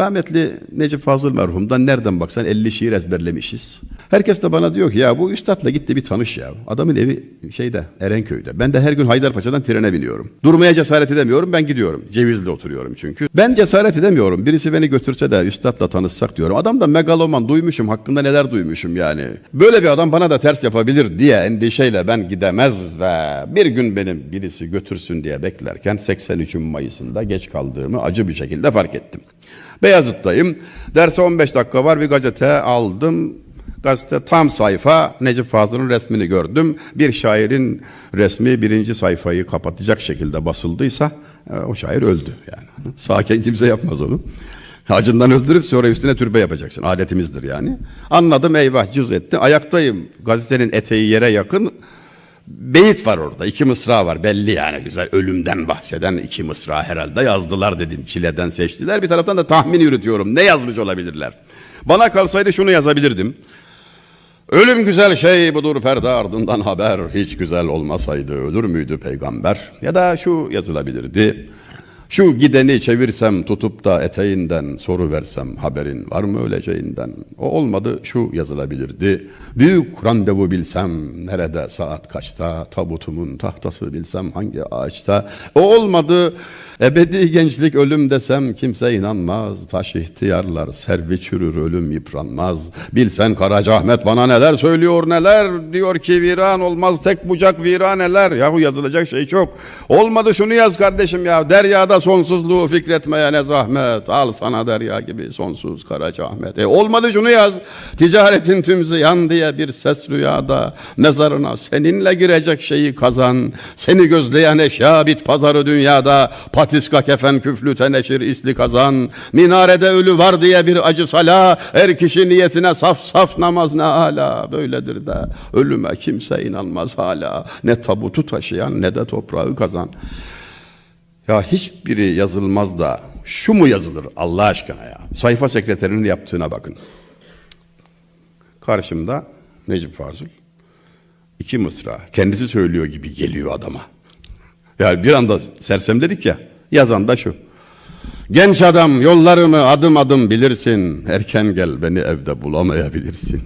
Rahmetli Necip Fazıl merhumdan nereden baksan 50 şiir ezberlemişiz. Herkes de bana diyor ki ya bu üstadla gitti bir tanış ya. Adamın evi şeyde Erenköy'de. Ben de her gün Haydarpaşa'dan trene biniyorum. Durmaya cesaret edemiyorum ben gidiyorum. Cevizli oturuyorum çünkü. Ben cesaret edemiyorum. Birisi beni götürse de üstadla tanışsak diyorum. Adam da megaloman duymuşum hakkında neler duymuşum yani. Böyle bir adam bana da ters yapabilir diye endişeyle ben gidemez ve bir gün benim birisi götürsün diye beklerken 83 Mayıs'ında geç kaldığımı acı bir şekilde fark ettim. Beyazıt'tayım. Derse 15 dakika var bir gazete aldım. Gazete tam sayfa Necip Fazıl'ın resmini gördüm. Bir şairin resmi birinci sayfayı kapatacak şekilde basıldıysa e, o şair öldü yani. Sağken kimse yapmaz onu. Acından öldürüp sonra üstüne türbe yapacaksın. Adetimizdir yani. Anladım eyvah cüz etti. Ayaktayım. Gazetenin eteği yere yakın. Beyit var orada. iki mısra var. Belli yani güzel. Ölümden bahseden iki mısra herhalde yazdılar dedim. Çileden seçtiler. Bir taraftan da tahmin yürütüyorum. Ne yazmış olabilirler? Bana kalsaydı şunu yazabilirdim. Ölüm güzel şey budur perde ardından haber. Hiç güzel olmasaydı ölür müydü peygamber? Ya da şu yazılabilirdi. Şu gideni çevirsem tutup da eteğinden soru versem haberin var mı öleceğinden? O olmadı şu yazılabilirdi. Büyük randevu bilsem nerede saat kaçta tabutumun tahtası bilsem hangi ağaçta? O olmadı ebedi gençlik ölüm desem kimse inanmaz. Taş ihtiyarlar servi çürür ölüm yıpranmaz. Bilsen Karacaahmet bana neler söylüyor neler diyor ki viran olmaz tek bucak viraneler. Yahu yazılacak şey çok. Olmadı şunu yaz kardeşim ya deryada sonsuzluğu fikretmeye ne zahmet. Al sana derya gibi sonsuz Karacaahmet. E olmadı şunu yaz. Ticaretin tüm ziyan diye bir ses rüyada. Mezarına seninle girecek şeyi kazan. Seni gözleyen eşya bit pazarı dünyada. Patiska kefen küflü teneşir isli kazan. Minarede ölü var diye bir acı sala. Her kişi niyetine saf saf namaz ne ala. Böyledir de ölüme kimse inanmaz hala. Ne tabutu taşıyan ne de toprağı kazan. Ya hiçbiri yazılmaz da şu mu yazılır Allah aşkına ya? Sayfa sekreterinin yaptığına bakın. Karşımda Necip Fazıl. iki mısra. Kendisi söylüyor gibi geliyor adama. Yani bir anda sersem dedik ya. Yazan da şu. Genç adam yollarımı adım adım bilirsin. Erken gel beni evde bulamayabilirsin.